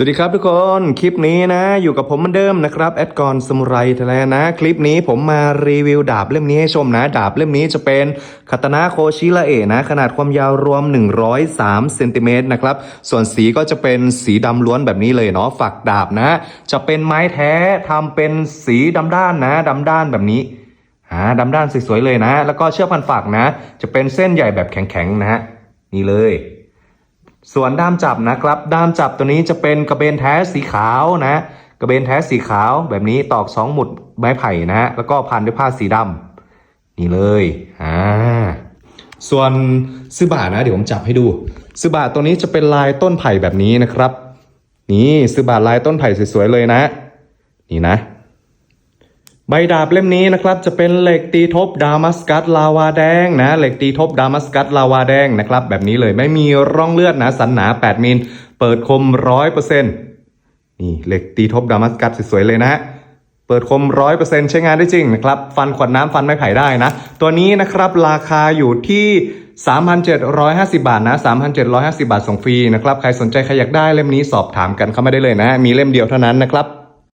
สวัสดีครับทุกคน คลิปนี้นะ อยู่กับผมเหมือนเดิมนะครับแอดกอนสมุไรไทยแลนด์นะ คลิปนี้ผมมารีวิวดาบเล่มนี้ให้ชมนะ ดาบเล่มนี้จะเป็นคาตานะโคชิระเอะนะ ขนาดความยาวรวม 103เซนติเมตรนะครับ ส่วนสีก็จะเป็นสีดำล้วนแบบนี้เลยเนาะฝักดาบนะ จะเป็นไม้แท้ทำเป็นสีดำด้านนะดำด้านแบบนี้หาดำด้านสวยๆเลยนะ แล้วก็เชือกพันฝักนะ จะเป็นเส้นใหญ่แบบแข็งๆนะฮะนี่เลย ส่วนด้ามจับนะครับ ด้ามจับตัวนี้จะเป็นกระเบนแท้สีขาวนะกระเบนแท้สีขาวแบบนี้ตอกสองหมุดไม้ไผ่นะฮะแล้วก็พันด้วยผ้าสีดำนี่เลยอ่าส่วนซื้อบานะเดี๋ยวผมจับให้ดูซื้อบาตัวนี้จะเป็นลายต้นไผ่แบบนี้นะครับ นี่ซื้อบาลายต้นไผ่สวยๆเลยนะ นี่นะ ใบดาบเล่มนี้นะครับจะเป็นเหล็กตีทบดามัสกัสลาวาแดงนะเหล็กตีทบดามัสกัสลาวาแดงนะครับแบบนี้เลยไม่มีร่องเลือดนะสันหนา 8 มิล เปิดคมร้อยเปอร์เซ็นต์นี่เหล็กตีทบดามัสกัสสวยๆเลยนะฮะเปิดคมร้อยเปอร์เซ็นต์ใช้งานได้จริงนะครับ ฟันขวดน้ำฟันไม้ไผ่ได้นะ ตัวนี้นะครับราคาอยู่ที่ 3,750 บาทนะ 3,750 บาทส่งฟรีนะครับ ใครสนใจใครอยากได้เล่มนี้สอบถามกันเข้ามาได้เลยนะ มีเล่มเดียวเท่านั้นนะครับ